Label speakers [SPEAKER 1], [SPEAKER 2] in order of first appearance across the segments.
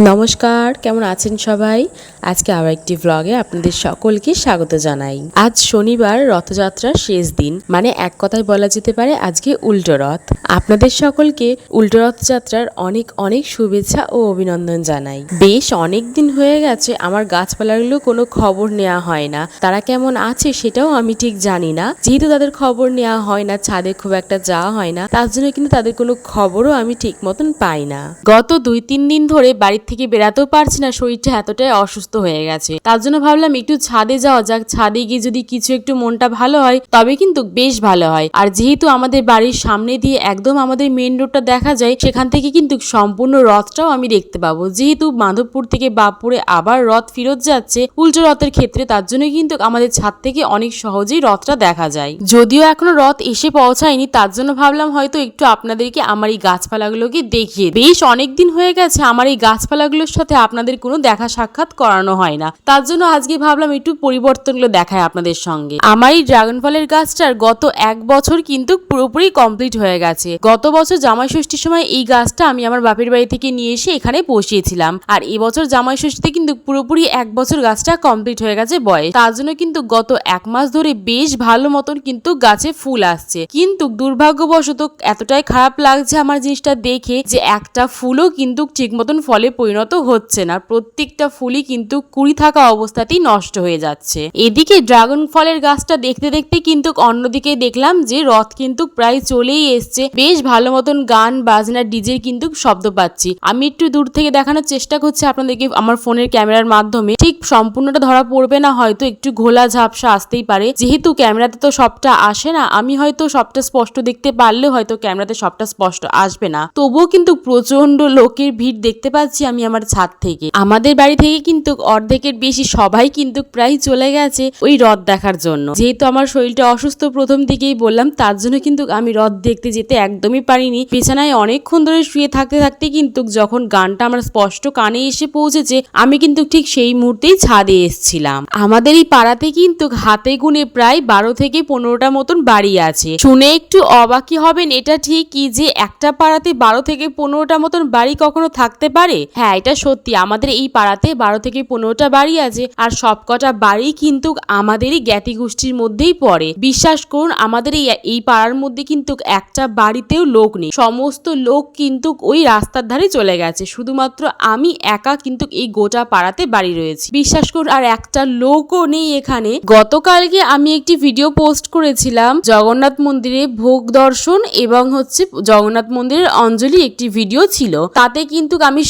[SPEAKER 1] নমস্কার, কেমন আছেন সবাই? আজকে আবার একটি ভ্লগে আপনাদের সকলকে স্বাগত জানাই। আজ শনিবার রথযাত্রার শেষ দিন মানে এক কথায় বলা যেতে পারে আজকে উল্টো রথ। আপনাদের সকলকে উল্টো রথযাত্রার অনেক অনেক শুভেচ্ছা ও অভিনন্দন জানাই। বেশ অনেক দিন হয়ে গেছে, আমার গাছপালাগুলো কোনো খবর নেওয়া হয় না। তারা কেমন আছে সেটাও আমি ঠিক জানি না। যেহেতু তাদের খবর নেওয়া হয় না, ছাদে খুব একটা যাওয়া হয় না, তার জন্য কিন্তু তাদের কোনো খবরও আমি ঠিক মতন পাই না। গত দুই, তিন দিন ধরে বাড়ির থেকে বেরাতেও পারছি না, শরীরটা এতটাই অসুস্থ হয়ে গেছে। তার জন্য ভাবলাম একটু ছাদে যাওয়া যাক। ছাদে গিয়ে যদি কিছু একটু মনটা ভালো হয়, তবে কিন্তু বেশ ভালো হয়। আর যেহেতু আমাদের বাড়ির সামনে দিয়ে একদম আমাদের মেন রোডটা দেখা যায়, সেখান থেকে কিন্তু সম্পূর্ণ রথটাও আমি দেখতে পাবো। যেহেতু মাধবপুর থেকে বাপুরে আবার রথ ফিরত যাচ্ছে, উল্টো রথের ক্ষেত্রে তার জন্য কিন্তু আমাদের ছাদ থেকে অনেক সহজেই রথটা দেখা যায়। যদিও এখনও রথ এসে পৌঁছায়নি, তার জন্য ভাবলাম হয়তো একটু আপনাদেরকে আমার এই গাছপালাগুলোকে দেখিয়ে বেশ অনেকদিন হয়ে গেছে আমার এই গাছপালাগুলোর সাথে আপনাদের কোনো দেখা সাক্ষাৎ করানো হয় না। তার জন্য আজকে ভাবলাম একটু পরিবর্তনগুলো দেখায় আপনাদের সঙ্গে। আমার এই ড্রাগন ফলের গাছটার গত এক বছর কিন্তু পুরোপুরি কমপ্লিট হয়ে গেছে। গত বছর জামাই ষষ্ঠীর সময় এই গাছটা আমি আমার বাপের বাড়ি থেকে নিয়ে এসে এখানে বসিয়েছিলাম। আর এবছর জামাই ষষ্ঠীতে কিন্তু পুরোপুরি এক বছর গাছটা কমপ্লিট হয়ে গেছে বয়স। তার জন্য কিন্তু গত এক মাস ধরে বেশ ভালো মতন কিন্তু গাছে ফুল আসছে। কিন্তু দুর্ভাগ্যবশত এতটাই খারাপ লাগছে আমার জিনিসটা দেখে যে একটা ফুলও কিন্তু ঠিক মতন ফলে পরিণত হচ্ছে না। প্রত্যেকটা ফুলই কিন্তু কুড়ি থাকা অবস্থাতেই নষ্ট হয়ে যাচ্ছে। এদিকে ড্রাগন ফলের গাছটা দেখতে দেখতে কিন্তু অন্যদিকে দেখলাম যে রথ কিন্তু প্রায় চলেই এসছে। বেশ ভালো মতন গান, বাজনা ডিজের কিন্তু শব্দ পাচ্ছি। আমি একটু দূর থেকে দেখানোর চেষ্টা করছি আপনাদেরকে আমার ফোনের ক্যামেরার মাধ্যমে। ঠিক সম্পূর্ণটা ধরা পড়বে না, হয়তো একটু ঘোলা ঝাপসা আসতেই পারে। যেহেতু ক্যামেরাতে তো সবটা আসে না, আমি হয়তো সবটা স্পষ্ট দেখতে পারলেও হয়তো ক্যামেরাতে সবটা স্পষ্ট আসবে না। তবুও কিন্তু প্রচণ্ড লোকের ভিড় দেখতে পাচ্ছি আমি আমার ছাদ থেকে। আমাদের বাড়ি থেকে কিন্তু অর্ধেকের বেশি সবাই কিন্তু প্রায় চলে গেছে ওই রথ দেখার জন্য। যেহেতু আমার শরীরটা অসুস্থ প্রথম দিকেই বললাম, তার জন্য কিন্তু আমি রথ দেখতে যেতে একদমই পারিনি। বিছানায় অনেকক্ষণ ধরে শুয়ে থাকতে থাকতে কিন্তু যখন গানটা আমার স্পষ্ট কানে এসে পৌঁছেছে, আমি কিন্তু ঠিক সেই মুহূর্তেই ছাদে এসেছিলাম। আমাদের এই পাড়াতে কিন্তু হাতে গুনে প্রায় বারো থেকে পনেরোটা মতন বাড়ি আছে। শুনে একটু অবাকি হবেন এটা ঠিকই যে একটা পাড়াতে বারো থেকে পনেরোটা মতন বাড়ি কখনো থাকতে পারে? হ্যাঁ এটা সত্যি। আমাদের এই পাড়াতে বারো থেকে পনেরোটা বাড়ি আছে আর সবকটা বাড়ি কিন্তু আমাদেরই জ্ঞাতি গোষ্ঠীর মধ্যেই পড়ে। বিশ্বাস করুন, আমাদের এই এই পাড়ার মধ্যে কিন্তু একটা বাড়িতেও লোক নেই। সমস্ত লোক কিন্তু ওই রাস্তার ধারে চলে গেছে। শুধুমাত্র আমি একা কিন্তু এই গোটা পাড়াতে বাড়ি রয়েছে। বিশ্বাস করুন, আর একটা লোকও নেই এখানে। গতকালকে আমি একটি ভিডিও পোস্ট করেছিলাম, জগন্নাথ মন্দিরে ভোগ দর্শন এবং হচ্ছে জগন্নাথ মন্দিরের অঞ্জলি একটি ভিডিও ছিল। তাতে কিন্তু আমি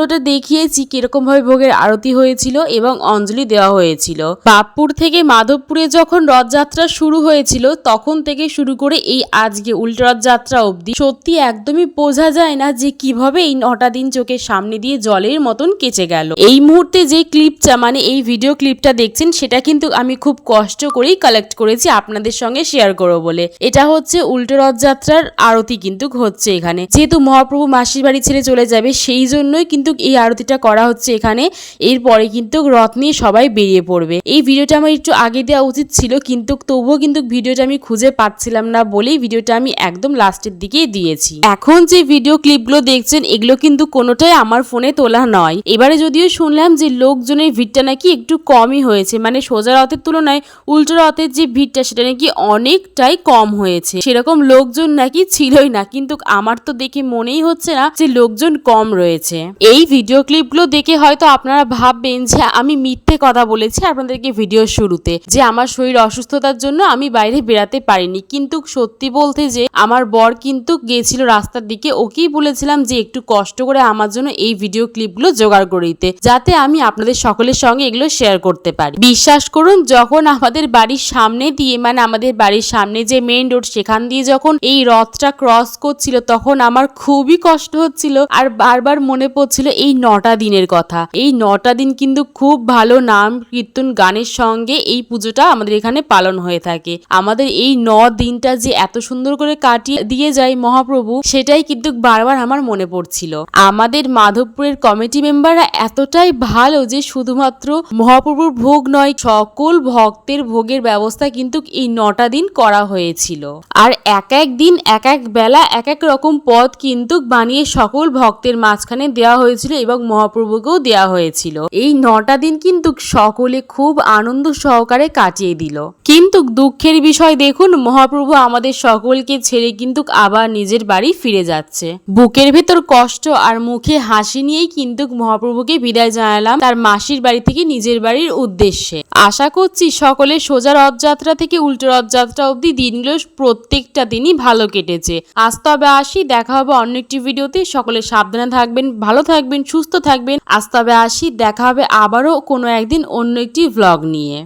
[SPEAKER 1] সম্পূর্ণটা দেখিয়েছি কীরকম ভাবে ভোগের আরতি হয়েছিল এবং অঞ্জলি দেওয়া হয়েছিল। বাপপুর থেকে মাধবপুরে যখন রথযাত্রা শুরু হয়েছিল, তখন থেকে শুরু করে এই আজকে উল্টো রথযাত্রা অবধি সত্যি একদমই বোঝা যায় না যে কীভাবে এই নটা দিন চোখের সামনে দিয়ে জলের মতন কেচে গেল। এই মুহূর্তে যে ক্লিপটা মানে এই ভিডিও ক্লিপটা দেখছেন, সেটা কিন্তু আমি খুব কষ্ট করেই কালেক্ট করেছি আপনাদের সঙ্গে শেয়ার করব বলে। এটা হচ্ছে উল্টো রথযাত্রার আরতি কিন্তু হচ্ছে এখানে। যেহেতু মহাপ্রভু মাসির বাড়ি ছেড়ে চলে যাবে, সেই জন্যই কিন্তু এই আরতিটা করা হচ্ছে এখানে। এরপরে কিন্তু রথ নিয়ে সবাই বেরিয়ে পড়বে। এই ভিডিওটা আমার একটু আগে দেওয়া উচিত ছিল, কিন্তু তবুও কিন্তু ভিডিওটা আমি খুঁজে পাচ্ছিলাম না বলেই ভিডিওটা আমি একদম লাস্টের দিকেই দিয়েছি। এখন যে ভিডিও ক্লিপগুলো দেখছেন, এগুলো কিন্তু কোনোটাই আমার ফোনে তোলা নয়। এবারে যদিও শুনলাম যে লোকজনের ভিড়টা নাকি একটু কমই হয়েছে মানে সোজা রথের তুলনায় উল্টো রথের যে ভিড়টা, সেটা নাকি অনেকটাই কম হয়েছে। সেরকম লোকজন নাকি ছিলই না, কিন্তু আমার তো দেখে মনেই হচ্ছে না যে লোকজন কম রয়েছে। এই ভিডিও ক্লিপগুলো দেখে হয়তো আপনারা ভাববেন যে আমি মিথ্যে কথা বলেছি আপনাদেরকে ভিডিও শুরুতে, যে আমার শরীর অসুস্থতার জন্য আমি বাইরে বেরাতে পারিনি। কিন্তু সত্যি বলতে যে আমার বর কিন্তু গিয়েছিল রাস্তার দিকে, ওকেই বলেছিলাম যে একটু কষ্ট করে আমার জন্য এই ভিডিও ক্লিপগুলো জোগাড় করে দিতে, যাতে আমি আপনাদের সকলের সঙ্গে এগুলো শেয়ার করতে পারি। বিশ্বাস করুন, যখন আমাদের বাড়ির সামনে দিয়ে মানে আমাদের বাড়ির সামনে যে মেইন রোড সেখান দিয়ে যখন এই রথটা ক্রস করছিল, তখন আমার খুবই কষ্ট হচ্ছিল। আর বারবার মনে পড়ছিল এই নটা দিনের কথা। এই নটা দিন কিন্তু খুব ভালো নাম, কীর্তন, গানের সঙ্গে এই পুজোটা আমাদের এখানে পালন হয়ে থাকে। আমাদের এই ন দিনটা যে এত সুন্দর করে কাটিয়ে দিয়ে যায় মহাপ্রভু, সেটাই কিন্তু বারবার আমার মনে পড়ছিল। আমাদের মাধবপুরের কমিটি মেম্বাররা এতটাই ভালো যে শুধুমাত্র মহাপ্রভুর ভোগ নয়, সকল ভক্তের ভোগের ব্যবস্থা কিন্তু এই নটা দিন করা হয়েছিল। আর এক এক দিন, এক এক বেলা, এক এক রকম পদ কিন্তু বানিয়ে সকল ভক্তের মাঝখানে দেওয়া হয়েছিল হয়েছিল এবং মহাপ্রভুকেও দেওয়া হয়েছিল। এই নটা দিন কিন্তু সকলে খুব আনন্দ সহকারে কাটিয়ে দিল। কিন্তু দুঃখের বিষয় দেখুন, মহাপ্রভু আমাদের সকলকে ছেড়ে কিন্তু আবার নিজের বাড়ি ফিরে যাচ্ছে। বুকের ভেতর কষ্ট আর মুখে হাসি নিয়েই কিন্তু মহাপ্রভুকে বিদায় জানালাম তার মাসির বাড়ি থেকে নিজের বাড়ির উদ্দেশ্যে। আশা করছি সকলে সোজা রথযাত্রা থেকে উল্টো রথযাত্রা অবধি দিনগুলো প্রত্যেকটা দিনই ভালো কেটেছে। আজ তবে আসি, দেখা হবে অন্য একটি ভিডিওতে। সকলে সাবধানে থাকবেন, ভালো থাকবেন। সুস্থ থাকবেন। আজ তবে আসি দেখা হবে আবারও কোনো একদিন অন্য একটি ব্লগ নিয়ে।